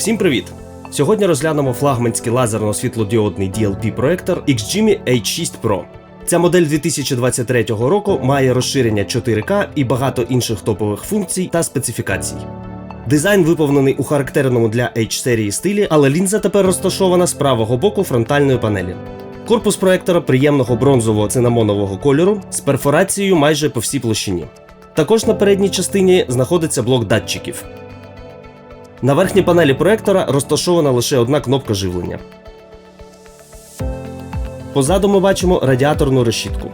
Всім привіт! Сьогодні розглянемо флагманський лазерно-світлодіодний DLP проектор XGIMI H6 Pro. Ця модель 2023 року має розширення 4К і багато інших топових функцій та специфікацій. Дизайн виповнений у характерному для H-серії стилі, але лінза тепер розташована з правого боку фронтальної панелі. Корпус проектора приємного бронзового цинамонового кольору з перфорацією майже по всій площині. Також на передній частині знаходиться блок датчиків. На верхній панелі проектора розташована лише одна кнопка живлення. Позаду ми бачимо радіаторну решітку.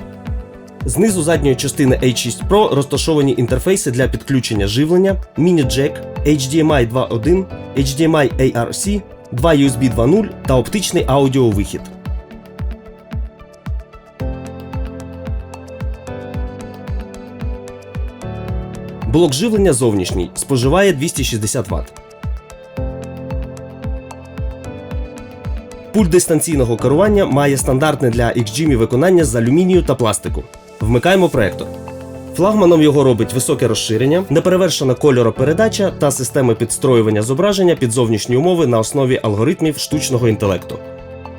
Знизу задньої частини H6 Pro розташовані інтерфейси для підключення живлення, міні-джек, HDMI 2.1, HDMI ARC, 2 USB 2.0 та оптичний аудіовихід. Блок живлення зовнішній споживає 260 Вт. Пульт дистанційного керування має стандартне для XGIMI виконання з алюмінію та пластику. Вмикаємо проектор. Флагманом його робить високе розширення, неперевершена кольоропередача та системи підстроювання зображення під зовнішні умови на основі алгоритмів штучного інтелекту.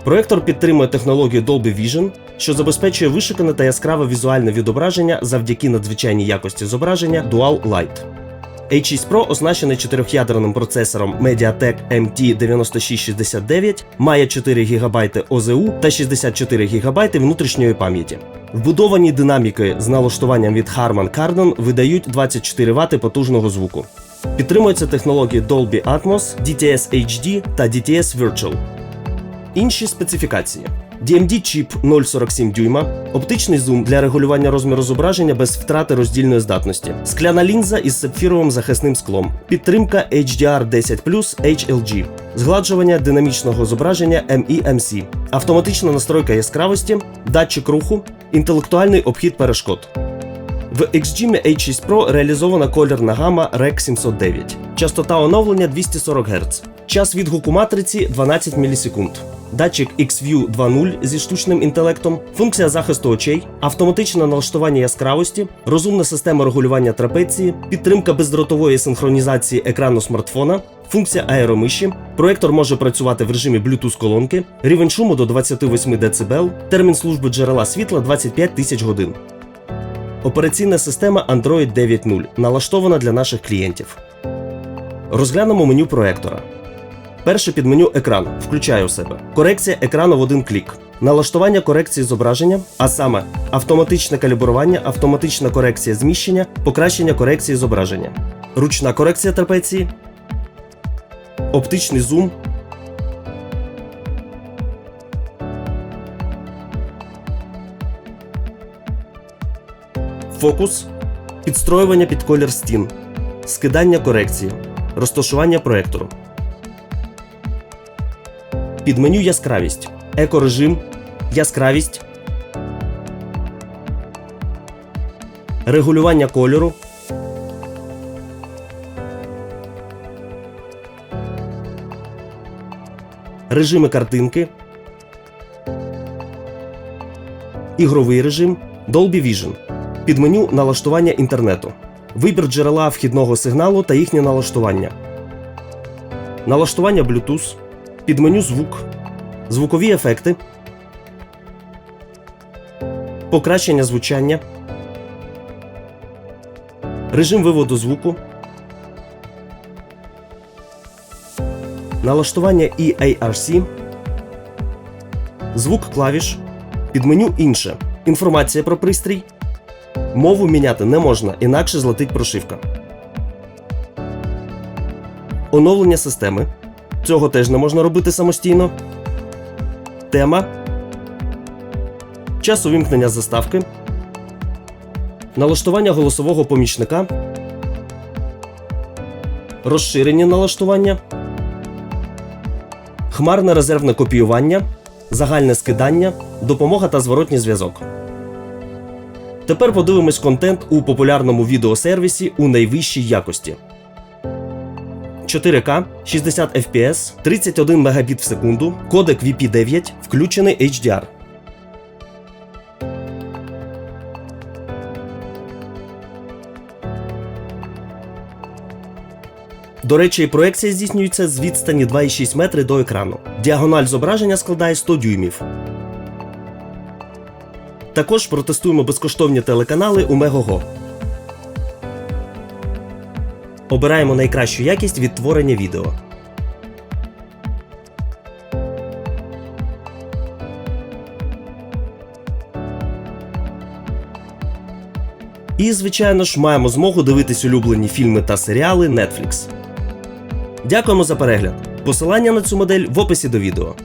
Проектор підтримує технологію Dolby Vision, що забезпечує вишикане та яскраве візуальне відображення завдяки надзвичайній якості зображення Dual Light. H6 Pro оснащений чотирьохядерним процесором MediaTek MT9669, має 4 ГБ ОЗУ та 64 ГБ внутрішньої пам'яті. Вбудовані динаміки з налаштуванням від Harman Kardon видають 24 Вт потужного звуку. Підтримуються технології Dolby Atmos, DTS HD та DTS Virtual. Інші специфікації. DMD чіп 0,47 дюйма, оптичний зум для регулювання розміру зображення без втрати роздільної здатності, скляна лінза із сапфіровим захисним склом, підтримка HDR10 HLG, згладжування динамічного зображення MEMC, автоматична настройка яскравості, датчик руху, інтелектуальний обхід перешкод. В XGIMI H6 Pro реалізована колірна гама REC 709, частота оновлення 240 Гц, час відгуку матриці 12 мілісекунд датчик XView 2.0 зі штучним інтелектом, функція захисту очей, автоматичне налаштування яскравості, розумна система регулювання трапеції, підтримка бездротової синхронізації екрану смартфона. Функція аеромиші, проектор може працювати в режимі Bluetooth колонки, рівень шуму до 28 дБ, термін служби джерела світла 25 тисяч годин. Операційна система Android 9.0 налаштована для наших клієнтів. Розглянемо меню проектора. Перше під меню екран включаю у себе. Корекція екрану в один клік. Налаштування корекції зображення, а саме автоматичне калібрування, автоматична корекція зміщення, покращення корекції зображення, ручна корекція трапеції, оптичний зум. Фокус, підстроювання під колір стін, скидання корекції, розташування проектору. Під меню яскравість, екорежим, яскравість, регулювання кольору. Режими картинки. Ігровий режим Dolby Vision. Під меню налаштування інтернету. Вибір джерела вхідного сигналу та їхнє налаштування. Налаштування Bluetooth. Під меню звук, звукові ефекти, покращення звучання, режим виводу звуку, налаштування EARC, звук клавіш, під меню інше. Інформація про пристрій. Мову міняти не можна, інакше злетить прошивка. Оновлення системи. Цього теж не можна робити самостійно. Тема. Час увімкнення заставки. Налаштування голосового помічника. Розширені налаштування. Хмарне резервне копіювання. Загальне скидання. Допомога та зворотній зв'язок. Тепер подивимось контент у популярному відеосервісі у найвищій якості. 4К, 60 FPS, 31 Мбіт в секунду, кодек VP9, включений HDR. До речі, проекція здійснюється з відстані 2,6 метри до екрану. Діагональ зображення складає 100 дюймів. Також протестуємо безкоштовні телеканали у Мегого. Обираємо найкращу якість відтворення відео. І, звичайно ж, маємо змогу дивитись улюблені фільми та серіали Netflix. Дякуємо за перегляд. Посилання на цю модель в описі до відео.